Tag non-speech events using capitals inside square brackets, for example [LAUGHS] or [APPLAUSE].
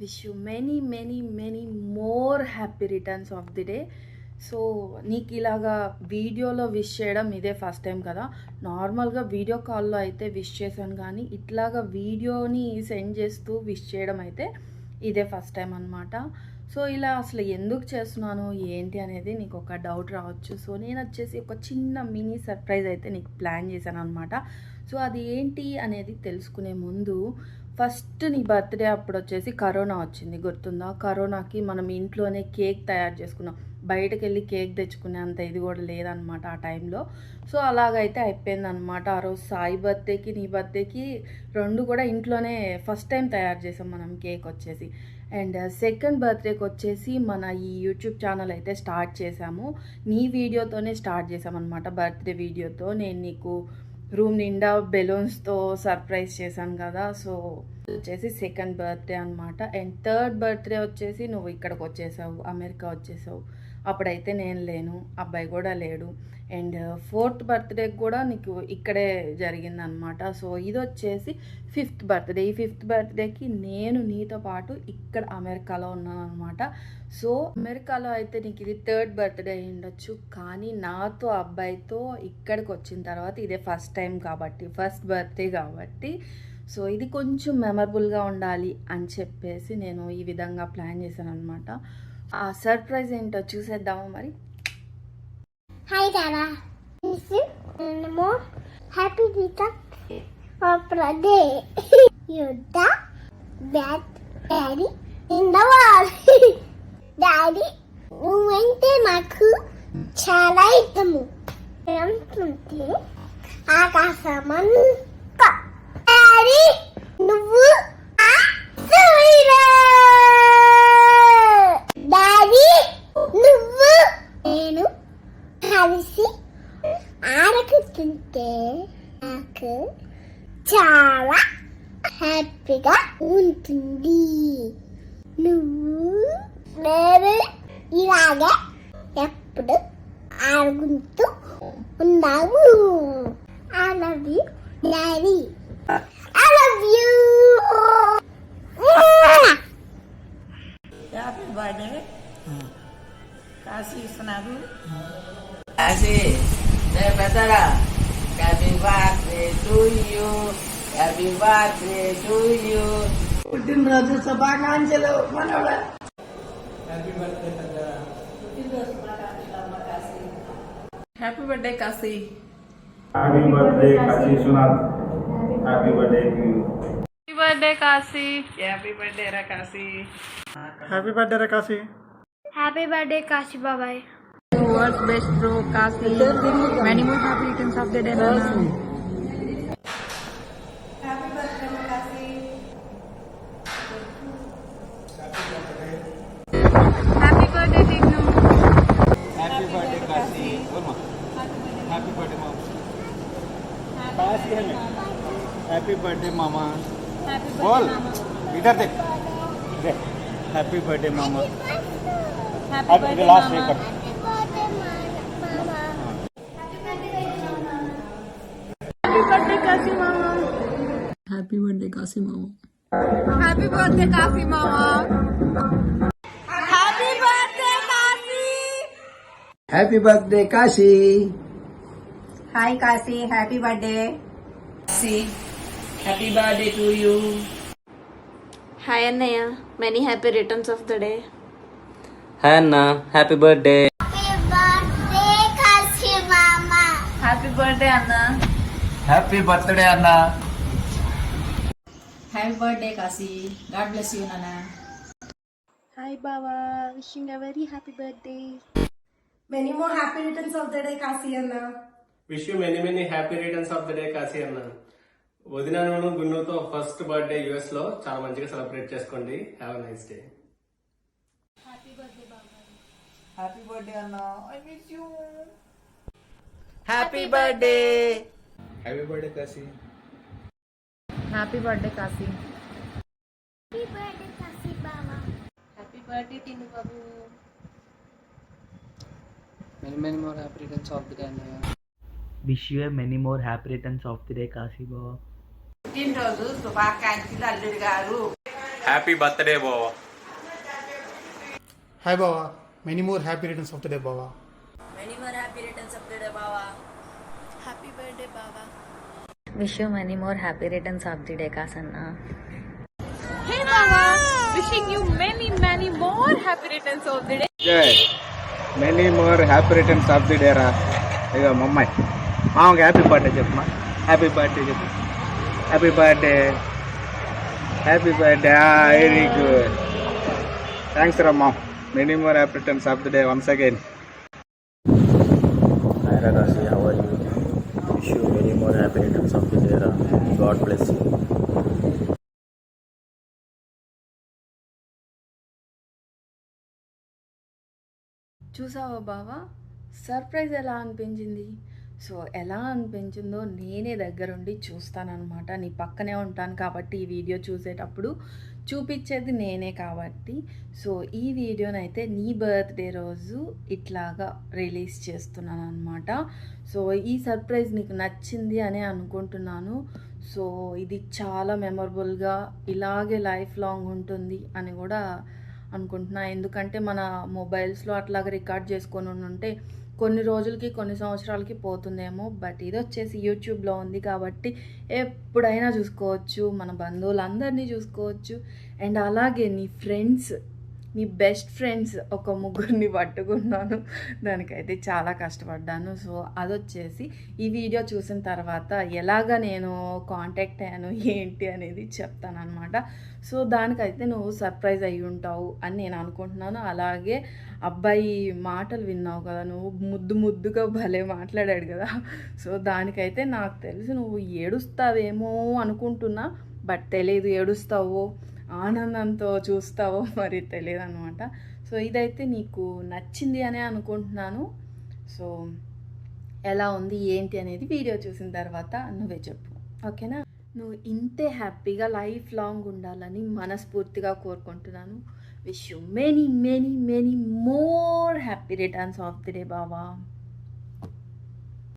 Wish you many many many more happy returns of the day. So నీకు ఇలాగా వీడియోలో wish చేయడం ఇదే ఫస్ట్ టైం కదా. నార్మల్గా వీడియో కాల్లో అయితే విష్ చేశాను కానీ ఇట్లాగా వీడియోని సెండ్ చేస్తూ విష్ చేయడం అయితే ఇదే ఫస్ట్ టైం అనమాట సో ఇలా అసలు ఎందుకు చేస్తున్నాను ఏంటి అనేది నీకు ఒక డౌట్ రావచ్చు. సో నేను వచ్చేసి ఒక చిన్న మినీ సర్ప్రైజ్ అయితే నీకు ప్లాన్ చేశాను అనమాట సో అది ఏంటి అనేది తెలుసుకునే ముందు ఫస్ట్ నీ బర్త్డే అప్పుడు వచ్చేసి కరోనా వచ్చింది గుర్తుందా? కరోనాకి మనం ఇంట్లోనే కేక్ తయారు చేసుకున్నాం. బయటకు వెళ్ళి కేక్ తెచ్చుకునే అంత ఇది కూడా లేదనమాట ఆ టైంలో. సో అలాగైతే అయిపోయింది అనమాట ఆ రోజు సాయి బర్త్డేకి నీ బర్త్డేకి రెండు కూడా ఇంట్లోనే ఫస్ట్ టైం తయారు చేసాం మనం కేక్ వచ్చేసి. అండ్ సెకండ్ బర్త్డేకి వచ్చేసి మన ఈ యూట్యూబ్ ఛానల్ అయితే స్టార్ట్ చేసాము. నీ వీడియోతోనే స్టార్ట్ చేసామన్నమాట బర్త్డే వీడియోతో. నేను నీకు రూమ్ నిండా బెలూన్స్తో సర్ప్రైజ్ చేశాను కదా సో వచ్చేసి సెకండ్ బర్త్డే అనమాట అండ్ థర్డ్ బర్త్డే వచ్చేసి నువ్వు ఇక్కడికి వచ్చేసావు అమెరికా వచ్చేసావు. అప్పుడైతే నేను లేను అబ్బాయి కూడా లేడు. అండ్ ఫోర్త్ బర్త్డే కూడా నీకు ఇక్కడే జరిగిందనమాట సో ఇది వచ్చేసి ఫిఫ్త్ బర్త్డే ఈ ఫిఫ్త్ బర్త్డేకి నేను నీతో పాటు ఇక్కడ అమెరికాలో ఉన్నాను అనమాట సో అమెరికాలో అయితే నీకు ఇది థర్డ్ బర్త్డే ఉండొచ్చు. కానీ నాతో అబ్బాయితో ఇక్కడికి వచ్చిన తర్వాత ఇదే ఫస్ట్ టైం కాబట్టి ఫస్ట్ బర్త్డే కాబట్టి సో ఇది కొంచెం మెమరబుల్గా ఉండాలి అని చెప్పేసి నేను ఈ విధంగా ప్లాన్ చేశాను అనమాట ఆ సర్ప్రైజ్ ఏంటో చూసేద్దామా మరి. This is Namo. Happy Gita of [LAUGHS] Pradesh. You're the best daddy in the world. daddy, నువ్వంటే నాకు చాలా ఇష్టము ఏమంటుంటే ఆకాశమంత డాడీ నువ్వు ఆ సూర్యుడు. డాడీ నువ్వు నేను కలిసి ఆడుకుంటుంటే నాకు చాలా హ్యాపీగా ఉంటుంది నువ్వు నేను ఇలాగే ఎప్పుడు ఆడుకుంటూ ఉన్నావు I love you daddy I love you happy birthday Kashi ఇస్తున్నారు కాశీ రే పెద్దరా happy birthday to you happy birthday to you పుట్టినరోజు శుభాకాంక్షలు మనవడ happy birthday Kashi Happy birthday, Kashi Sunat. Happy birthday to you. Happy birthday Kashi happy birthday రా Kashi Happy birthday, Rakasi. Happy birthday Kashi బాబాయ్ words best bro Kashi many more happy returns of the day पास ही है happy birthday मामा। बोल। इधर देख। Happy birthday मामा। Happy birthday मामा। Happy birthday Kashi मामा। Happy birthday Kashi mama. Happy birthday Kashi happy birthday Kashi. Hi Kasi, happy birthday. Kasi, happy birthday to you. Hi Anna, many happy returns of the day. Hi Anna, happy birthday. Happy birthday Kasi mama. Happy birthday Anna. Happy birthday Anna. Happy birthday Kasi. God bless you Nana. Hi Baba, wishing a very happy birthday. Many more happy returns of the day Kasi Anna. Wish you many many happy returns of the day Kashi అన్నాను. వదిన నూను గున్నుతో first birthday యుఎస్లో చాలా మంచిగా celebrate చేసుకోండి. Have nice day happy birthday అన్నా. Happy birthday happy birthday Kashi. Happy birthday Kashi. Happy birthday Kashi Baba. Happy birthday Tinu Babu. Many many more happy returns of the day wish you many more happy returns of the day Kashi బాబా పుట్టినరోజు శుభాకాంక్షలు అల్లుడు గారు. Happy birthday బావా. Hi బావా. Many more happy returns of the day బావా. Wish you many more happy returns of the day Kasanna many more happy returns of the day రా ఇక మమ్మాయి. మామకి హ్యాపీ బర్త్డే చెప్పమా హ్యాపీ బర్త్డే చెప్పు. Happy birthday happy birthday very good thanks రా ma'am many more happy returns of the day once again happy returns of the day. Ra. God bless you. చూసావా బావా? Surprise ఎలా అనిపించింది? So ఎలా అనిపించిందో నేనే దగ్గరుండి చూస్తానన్నమాట. నీ పక్కనే ఉంటాను కాబట్టి ఈ వీడియో చూసేటప్పుడు చూపించేది నేనే కాబట్టి. సో ఈ వీడియోనైతే నీ బర్త్డే రోజు ఇట్లాగా రిలీజ్ చేస్తున్నాను అనమాట సో ఈ సర్ప్రైజ్ నీకు నచ్చింది అని అనుకుంటున్నాను. సో ఇది చాలా మెమొరబుల్గా ఇలాగే లైఫ్ లాంగ్ ఉంటుంది అని కూడా అనుకుంటున్నా. ఎందుకంటే మన మొబైల్స్లో అట్లాగా రికార్డ్ చేసుకొని ఉంటే కొన్ని రోజులకి కొన్ని సంవత్సరాలకి పోతుందేమో. బట్ ఇది వచ్చేసి యూట్యూబ్లో ఉంది కాబట్టి ఎప్పుడైనా చూసుకోవచ్చు. మన బంధువులందరినీ చూసుకోవచ్చు. అండ్ అలాగే నీ ఫ్రెండ్స్ నీ బెస్ట్ ఫ్రెండ్స్ ఒక ముగ్గురిని పట్టుకున్నాను. దానికైతే చాలా కష్టపడ్డాను. సో అదొచ్చేసి ఈ వీడియో చూసిన తర్వాత ఎలాగ నేను కాంటాక్ట్ అయ్యాను ఏంటి అనేది చెప్తాను అనమాట సో దానికైతే నువ్వు సర్ప్రైజ్ అయ్యి ఉంటావు అని నేను అనుకుంటున్నాను. అలాగే అబ్బాయి మాటలు విన్నావు కదా నువ్వు ముద్దు ముద్దుగా భలే మాట్లాడాడు కదా. సో దానికైతే నాకు తెలిసి నువ్వు ఏడుస్తావేమో అనుకుంటున్నా బట్ తెలియదు ఏడుస్తావో. ఆనందంతో చూస్తావో [LAUGHS] మరి తెలియదన్నమాట. సో ఇదైతే నీకు నచ్చింది అనే అనుకుంటున్నాను. సో ఎలా ఉంది ఏంటి అనేది వీడియో చూసిన తర్వాత నువ్వే చెప్పు. ఓకేనా? నువ్వు ఇంతే హ్యాపీగా లైఫ్ లాంగ్ ఉండాలని మనస్ఫూర్తిగా కోరుకుంటున్నాను. Wish you many many many more happy returns of the day బావా.